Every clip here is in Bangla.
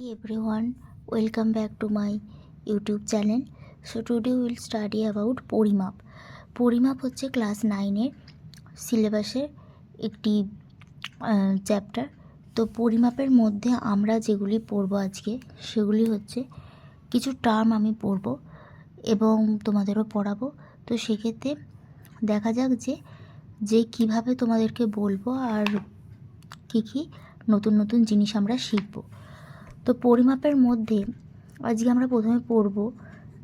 Welcome back to my YouTube channel. So, today we will study about পরিমাপ পরিমাপ হচ্ছে ক্লাস নাইনের সিলেবাসের একটি চ্যাপ্টার তো পরিমাপের মধ্যে আমরা যেগুলি পড়ব আজকে, সেগুলি হচ্ছে কিছু টার্ম আমি পড়ব এবং তোমাদেরও পড়াবো। তো সেক্ষেত্রে দেখা যাক যে যে কীভাবে তোমাদেরকে বলব আর কী কী নতুন নতুন জিনিস আমরা শিখব। তো পরিমাপের মধ্যে আজকে আমরা প্রথমে পড়ব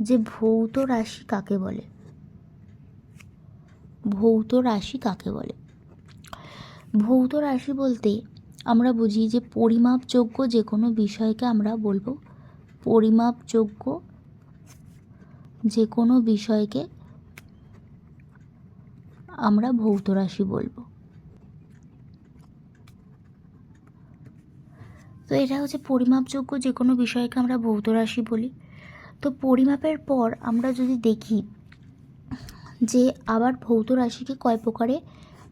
যে ভৌত রাশি কাকে বলে। ভৌত রাশি কাকে বলে? ভৌত রাশি বলতে আমরা বুঝি যে পরিমাপযোগ্য যে কোনো বিষয়কে আমরা বলব। পরিমাপযোগ্য যে কোনো বিষয়কে আমরা ভৌত রাশি বলব। এটা হচ্ছে পরিমাপযোগ্য যে কোনো বিষয়কে আমরা ভৌত রাশি বলি। তো পরিমাপের পর আমরা যদি দেখি যে আবার ভৌত রাশিকে কয় প্রকারে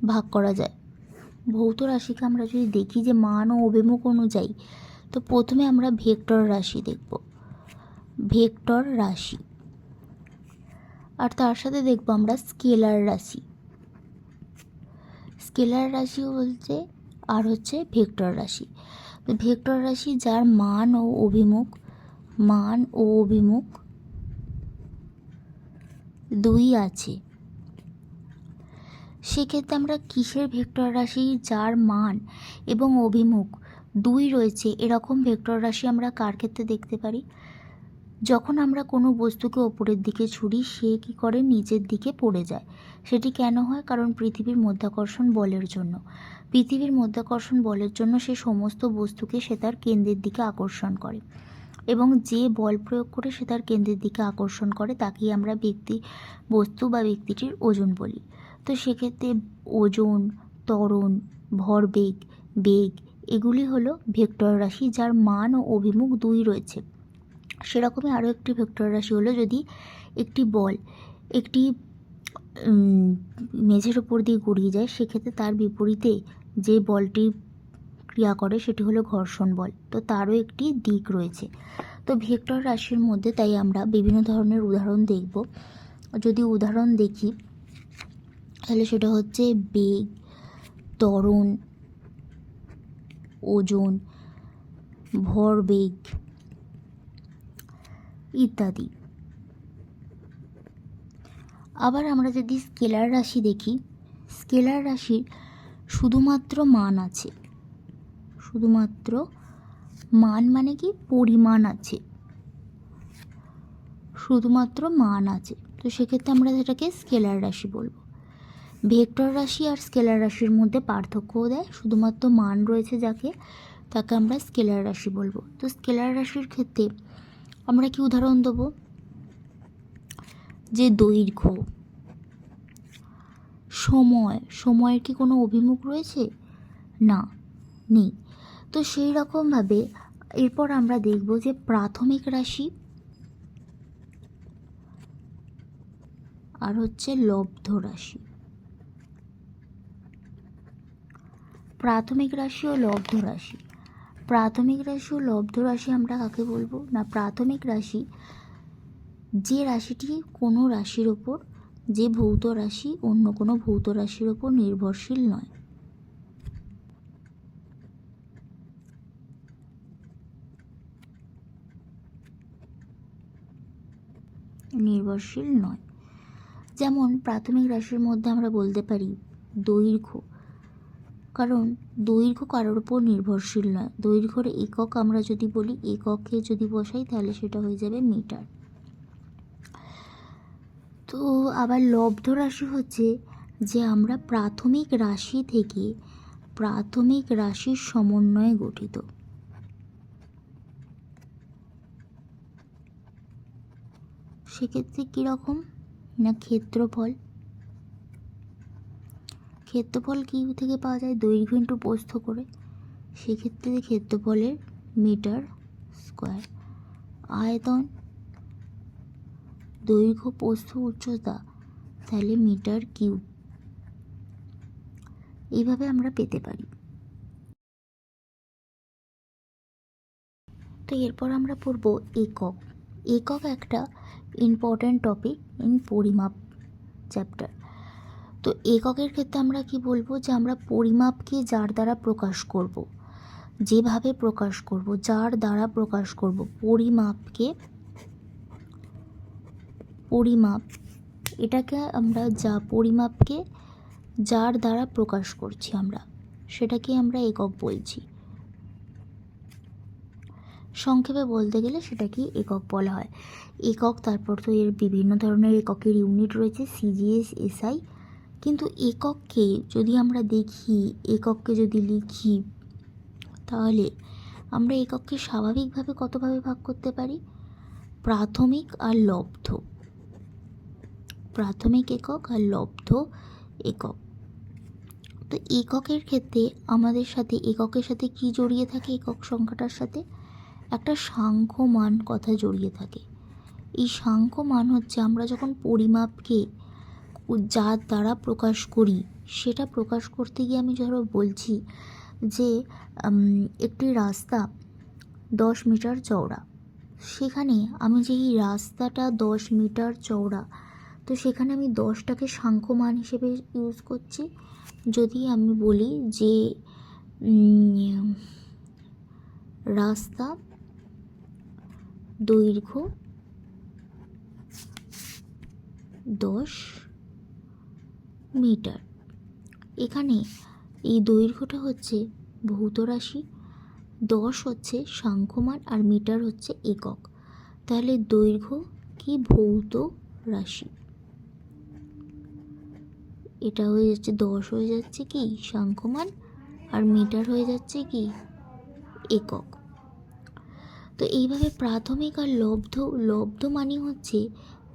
ভাগ করা যায়। ভৌত রাশিকে আমরা যদি দেখি যে মান ও অভিমুখ অনুযায়ী, তো প্রথমে আমরা ভেক্টর রাশি দেখব। ভেক্টর রাশি। আর তার সাথে দেখব আমরা স্কেলার রাশি। স্কেলার রাশি বলছে আর হচ্ছে ভেক্টর রাশি। ভেক্টর রাশি যার মান ও অভিমুখ, মান ও অভিমুখ দুই আছে। সেক্ষেত্রে আমরা কিসের ভেক্টর রাশি? যার মান এবং অভিমুখ দুই রয়েছে। এরকম ভেক্টর রাশি আমরা কার ক্ষেত্রে দেখতে পারি? যখন আমরা কোনো বস্তুকে ওপরের দিকে ছুড়ি সে কী করে নিচের দিকে পড়ে যায়? সেটি কেন হয়? কারণ পৃথিবীর মধ্যাকর্ষণ বলের জন্য। পৃথিবীর মধ্যাকর্ষণ বলের জন্য সে সমস্ত বস্তুকে সে তার কেন্দ্রের দিকে আকর্ষণ করে। এবং যে বল প্রয়োগ করে সে তার কেন্দ্রের দিকে আকর্ষণ করে, তাকেই আমরা ব্যক্তি, বস্তু বা ব্যক্তিটির ওজন বলি। তো সেক্ষেত্রে ওজন, ত্বরণ, ভরবেগ, বেগ, এগুলি হলো ভেক্টর রাশি, যার মান ও অভিমুখ দুই রয়েছে। সেরকমই আরও একটি ভেক্টর রাশি হলো যদি একটি বল একটি মেঝের ওপর দিয়ে গড়িয়ে যায়, সেক্ষেত্রে তার বিপরীতে যে বলটি ক্রিয়া করে সেটি হলো ঘর্ষণ বল। তো তারও একটি দিক রয়েছে। তো ভেক্টর রাশির মধ্যে তাই আমরা বিভিন্ন ধরনের উদাহরণ দেখব। যদি উদাহরণ দেখি, তাহলে সেটা হচ্ছে বেগ, ত্বরণ, ওজন ভরবেগ ইত্যাদি। আবার আমরা যদি স্কেলার রাশি দেখি, স্কেলার রাশির শুধুমাত্র মান আছে। শুধুমাত্র মান মানে কি? পরিমাণ আছে। শুধুমাত্র মান আছে। তো সেক্ষেত্রে আমরা সেটাকে স্কেলার রাশি বলব। ভেক্টর রাশি আর স্কেলার রাশির মধ্যে পার্থক্যও দেয়। শুধুমাত্র মান রয়েছে যাকে, তাকে আমরা স্কেলার রাশি বলব। তো স্কেলার রাশির ক্ষেত্রে আমরা কি উদাহরণ দেবো? যে দৈর্ঘ্য, সময়, সময়ের কি কোনো অভিমুখ রয়েছে? না, নেই। তো সেই রকমভাবে এরপর আমরা দেখব যে প্রাথমিক রাশি আর হচ্ছে লব্ধ রাশি। প্রাথমিক রাশি ও লব্ধ রাশি। প্রাথমিক রাশি ও লব্ধ রাশি আমরা কাকে বলব? না, প্রাথমিক রাশি যে রাশিটি কোনো রাশির ওপর, যে ভৌত রাশি অন্য কোনো ভৌত রাশির ওপর নির্ভরশীল নয়। নির্ভরশীল নয়। যেমন প্রাথমিক রাশির মধ্যে আমরা বলতে পারি দৈর্ঘ্য। কারণ দৈর্ঘ্য কারোর উপর নির্ভরশীল নয়। দৈর্ঘ্যর একক আমরা যদি বলি, এককে যদি বসাই, তাহলে সেটা হয়ে যাবে মিটার। তো আবার লব্ধ রাশি হচ্ছে যে আমরা প্রাথমিক রাশি থেকে প্রাথমিক রাশির সমন্বয়ে গঠিত। সেক্ষেত্রে কীরকম? না ক্ষেত্রফল? ক্ষেত্রফল কী থেকে পাওয়া যায়? দৈর্ঘ্য ইন্টু প্রস্থ করে। সেক্ষেত্রে ক্ষেত্রফলের মিটার স্কোয়ার। আয়তন, দৈর্ঘ্য, প্রস্থ, উচ্চতা, তাহলে মিটার কিউব। এইভাবে আমরা পেতে পারি। তো এরপর আমরা পড়ব একক। একক একটা ইম্পর্ট্যান্ট টপিক ইন পরিমাপ চ্যাপ্টার তো এককের ক্ষেত্রে আমরা কি বলব? যে আমরা পরিমাপকে যার দ্বারা প্রকাশ করব। যেভাবে প্রকাশ করব, যার দ্বারা প্রকাশ করব, পরিমাপকে, পরিমাপ, এটাকে আমরা যা পরিমাপকে যার দ্বারা প্রকাশ করছি আমরা, সেটাকে আমরা একক বলছি। সংক্ষেপে বলতে গেলে সেটাকে একক বলা হয়। একক, তারপর তো এর বিভিন্ন ধরনের এককের ইউনিট রয়েছে সিজিএস এসআই কিন্তু একককে যদি আমরা দেখি একককে যদি লিখি, তাহলে আমরা একককে স্বাভাবিকভাবে কতভাবে ভাগ করতে পারি? প্রাথমিক আর লব্ধ। প্রাথমিক একক আর লব্ধ একক। তো এককের ক্ষেত্রে আমাদের সাথে, এককের সাথে কি জড়িয়ে থাকে? একক সংখ্যাটার সাথে একটা সাংখ্য মান কথা জড়িয়ে থাকে। এই সাংখ্য মান হচ্ছে আমরা যখন পরিমাপকে যার দ্বারা প্রকাশ করি। সেটা প্রকাশ করতে গিয়ে আমি ধরো বলছি যে একটি রাস্তা দশ মিটার চওড়া। সেখানে আমি যে এই রাস্তাটা দশ মিটার চওড়া, তো সেখানে আমি দশটাকে সাংখ্য মান হিসেবে ইউজ করছি। যদি আমি বলি যে রাস্তা দৈর্ঘ্য দশ মিটার। এখানে এই দৈর্ঘ্যটা হচ্ছে ভৌত রাশি, দশ হচ্ছে সাংখ্যমান আর মিটার হচ্ছে একক। তাহলে দৈর্ঘ্য কি ভৌত রাশি? এটা হয়ে যাচ্ছে দশ হয়ে যাচ্ছে কি সাংখ্যমান আর মিটার হয়ে যাচ্ছে কি একক। তো এইভাবে প্রাথমিক আর লব্ধ লব্ধ মানে হচ্ছে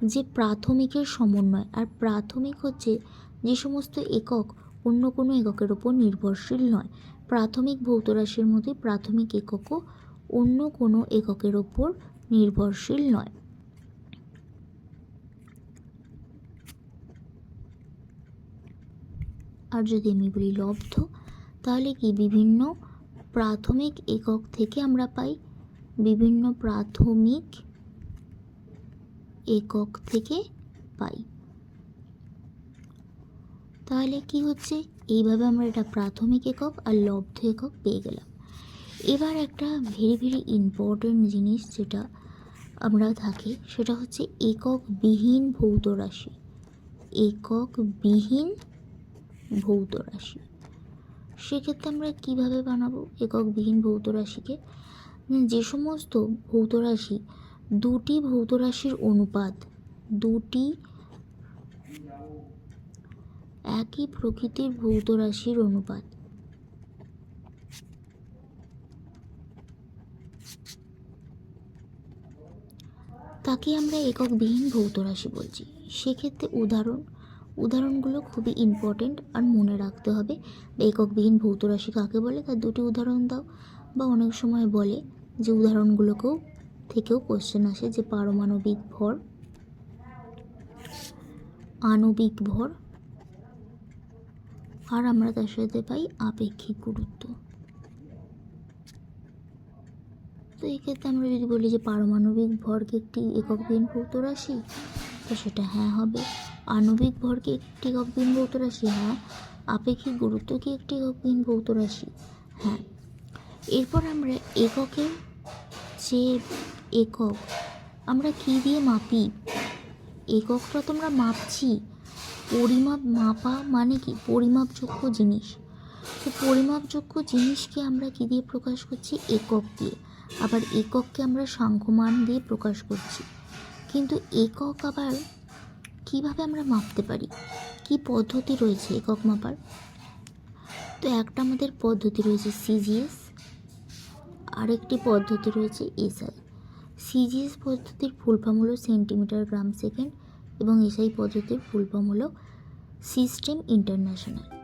যে প্রাথমিকের সমন্বয় আর প্রাথমিক হচ্ছে যে সমস্ত একক অন্য কোনো এককের ওপর নির্ভরশীল নয়। প্রাথমিক ভৌত রাশির মধ্যে প্রাথমিক এককও অন্য কোনো এককের ওপর নির্ভরশীল নয়। আর যদি আমি বলি লব্ধ, তাহলে কি বিভিন্ন প্রাথমিক একক থেকে আমরা পাই? বিভিন্ন প্রাথমিক একক থেকে পাই। তাহলে কি হচ্ছে? এইভাবে আমরা এটা প্রাথমিক একক আর লব্ধ একক পেয়ে গেলাম। এবার একটা ভেরি ভেরি ইম্পর্টেন্ট জিনিস যেটা আমরা থাকি, সেটা হচ্ছে একক বিহীন ভৌত রাশি। একক বিহীন ভৌত রাশি। সেক্ষেত্রে আমরা কীভাবে বানাবো একক বিহীন ভৌত রাশিকে? যে সমস্ত ভৌত রাশি, দুটি ভৌত রাশির অনুপাত, দুটি একই প্রকৃতির ভৌত রাশির অনুপাত। তাকে আমরা এককবিহীন ভৌত রাশি বলছি। সেক্ষেত্রে উদাহরণ, উদাহরণগুলো খুবই ইম্পর্টেন্ট আর মনে রাখতে হবে এককবিহীন ভৌত রাশি কাকে বলে? তার দুটি উদাহরণ দাও। বা অনেক সময় বলে যে উদাহরণগুলোকেও থেকেও কোশ্চেন আসে যে পারমাণবিক ভর, আণবিক ভর আর আমরা তার সাথে পাই আপেক্ষিক গুরুত্ব। তো এই ক্ষেত্রে আমরা যদি বলি যে পারমাণবিক ভরকে একটি এককবিহীন ভৌত রাশি তো সেটা হ্যাঁ হবে। আণবিক ভরকে একটি এককবিহীন ভৌত রাশি হ্যাঁ। আপেক্ষিক গুরুত্ব কি একটি এককবিহীন ভৌত রাশি হ্যাঁ। এরপর আমরা এককের যে একক আমরা কী দিয়ে মাপি? এককটা তো আমরা মাপছি। পরিমাপ মাপা মানে কি? পরিমাপযোগ্য জিনিস। তো পরিমাপযোগ্য জিনিসকে আমরা কী দিয়ে প্রকাশ করছি? একক দিয়ে। আবার একককে আমরা সাংখ্যমান দিয়ে প্রকাশ করছি। কিন্তু একক আবার কীভাবে আমরা মাপতে পারি? কি পদ্ধতি রয়েছে একক মাপার? তো একটা আমাদের পদ্ধতি রয়েছে সিজিএস আরেকটি পদ্ধতি রয়েছে এসআই সিজিএস পদ্ধতির ফুল ফর্ম হলো সেন্টিমিটার গ্রাম সেকেন্ড। এবং এসআই পদ্ধতির ফুল সিস্টেম ইন্টারন্যাশনাল।